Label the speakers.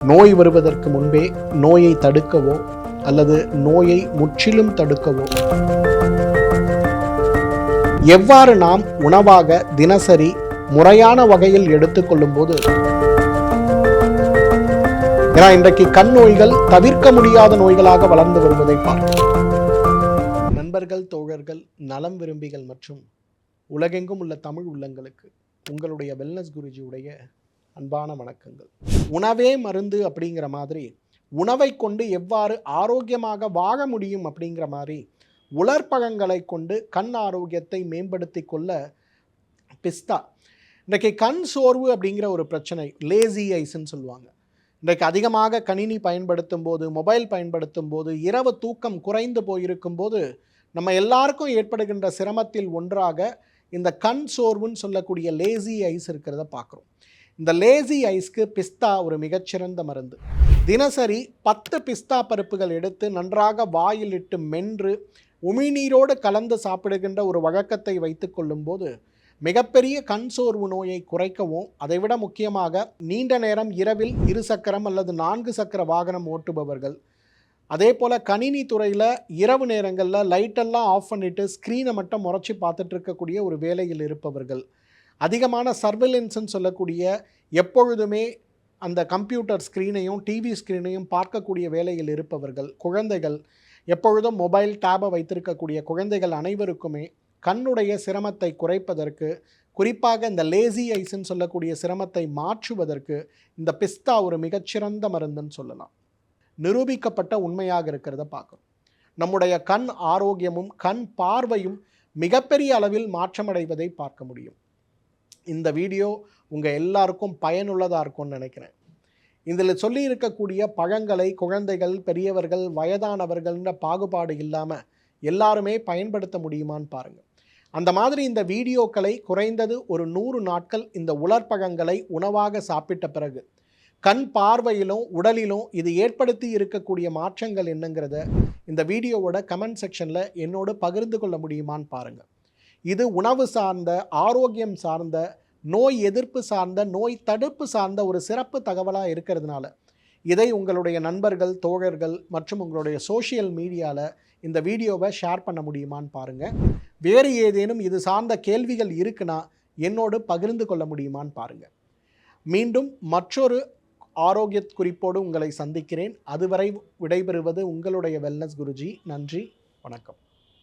Speaker 1: நோய் வருவதற்கு முன்பே நோயை தடுக்கவோ அல்லது நோயை முற்றிலும் தடுக்கவோ. எவ்வாறு நாம் உணவாக தினசரி முறையான வகையில் எடுத்துக்கொள்ளும் போது ஏன்னா இன்றைக்கு கண் நோய்கள் தவிர்க்க முடியாத நோய்களாக வளர்ந்து வருவதை பார்க்கிறோம் நண்பர்கள் தோழர்கள் நலம் விரும்பிகள் மற்றும் உலகெங்கும் உள்ள தமிழ் உள்ளங்களுக்கு உங்களுடைய வெல்னஸ் குருஜியுடைய அன்பான வணக்கங்கள். உணவே மருந்து அப்படிங்கிற மாதிரி உணவை கொண்டு எவ்வாறு ஆரோக்கியமாக வாழ முடியும் அப்படிங்கிற மாதிரி உலர்பழங்களை கொண்டு கண் ஆரோக்கியத்தை மேம்படுத்தி கொள்ள பிஸ்தா. இன்றைக்கு கண் சோர்வு அப்படிங்கிற ஒரு பிரச்சனை லேசி ஐஸ்ன்னு சொல்லுவாங்க. இன்றைக்கு அதிகமாக கணினி பயன்படுத்தும் போது மொபைல் பயன்படுத்தும் போது இரவு தூக்கம் குறைந்து போயிருக்கும் போது நம்ம எல்லாருக்கும் ஏற்படுகின்ற சிரமத்தில் ஒன்றாக இந்த கண் சோர்வுன்னு சொல்லக்கூடிய லேசி ஐஸ் இருக்கிறத பார்க்குறோம். இந்த லேசி ஐஸ்க்கு பிஸ்தா ஒரு மிகச்சிறந்த மருந்து. தினசரி பத்து பிஸ்தா பருப்புகள் எடுத்து நன்றாக வாயில் இட்டு மென்று உமிழ்நீரோடு கலந்து சாப்பிடுகின்ற ஒரு வழக்கத்தை வைத்து கொள்ளும்போது மிகப்பெரிய கண் சோர்வு நோயை குறைக்கவும் அதைவிட முக்கியமாக நீண்ட நேரம் இரவில் இரு சக்கரம் அல்லது நான்கு சக்கர வாகனம் ஓட்டுபவர்கள். அதே போல் கணினி துறையில் இரவு நேரங்களில் லைட்டெல்லாம் ஆஃப் பண்ணிவிட்டு ஸ்க்ரீனை மட்டும் முறைச்சி பார்த்துட்டு இருக்கக்கூடிய ஒரு வேலையில் இருப்பவர்கள். அதிகமான சர்வேலன்ஸ்ன்னு சொல்லக்கூடிய எப்பொழுதுமே அந்த கம்ப்யூட்டர் ஸ்க்ரீனையும் டிவி ஸ்க்ரீனையும் பார்க்கக்கூடிய வேலையில் இருப்பவர்கள் குழந்தைகள் எப்பொழுதும் மொபைல் டேபை வைத்திருக்கக்கூடிய குழந்தைகள் அனைவருக்குமே கண்ணுடைய சிரமத்தை குறைப்பதற்கு குறிப்பாக இந்த லேசி ஐஸ்ன்னு சொல்லக்கூடிய சிரமத்தை மாற்றுவதற்கு இந்த பிஸ்தா ஒரு மிகச்சிறந்த மருந்துன்னு சொல்லலாம். நிரூபிக்கப்பட்ட உண்மையாக இருக்கிறத பார்க்குறோம் நம்முடைய கண் ஆரோக்கியமும் கண் பார்வையும் மிகப்பெரிய அளவில் மாற்றமடைவதை பார்க்க முடியும். இந்த வீடியோ உங்கள் எல்லாருக்கும் பயனுள்ளதாக இருக்கும்னு நினைக்கிறேன். இதில் சொல்லி இருக்கக்கூடிய பழங்களை குழந்தைகள் பெரியவர்கள் வயதானவர்கள்ன்ற பாகுபாடு இல்லாமல் எல்லாருமே பயன்படுத்த முடியுமான்னு பாருங்கள் அந்த மாதிரி இந்த வீடியோக்களை குறைந்தது ஒரு நூறு நாட்கள் இந்த உலர்பழங்களை உணவாக சாப்பிட்ட பிறகு கண் பார்வையிலும் உடலிலும் இது ஏற்படுத்தி இருக்கக்கூடிய மாற்றங்கள் என்னங்கிறத இந்த வீடியோவோட கமெண்ட் செக்ஷனில் என்னோடு பகிர்ந்து கொள்ள முடியுமான்னு பாருங்கள் இது உணவு சார்ந்த ஆரோக்கியம் சார்ந்த நோய் எதிர்ப்பு சார்ந்த நோய் தடுப்பு சார்ந்த ஒரு சிறப்பு தகவலாக இருக்கிறதுனால இதை உங்களுடைய நண்பர்கள் தோழர்கள் மற்றும் உங்களுடைய சோஷியல் மீடியாவில் இந்த வீடியோவை ஷேர் பண்ண முடியுமான்னு பாருங்கள் வேறு ஏதேனும் இது சார்ந்த கேள்விகள் இருக்குன்னா என்னோடு பகிர்ந்து கொள்ள முடியுமான்னு பாருங்கள் மீண்டும் மற்றொரு ஆரோக்கிய குறிப்போடு உங்களை சந்திக்கிறேன். அதுவரை விடைபெறுவது உங்களுடைய வெல்னஸ் குருஜி. நன்றி வணக்கம்.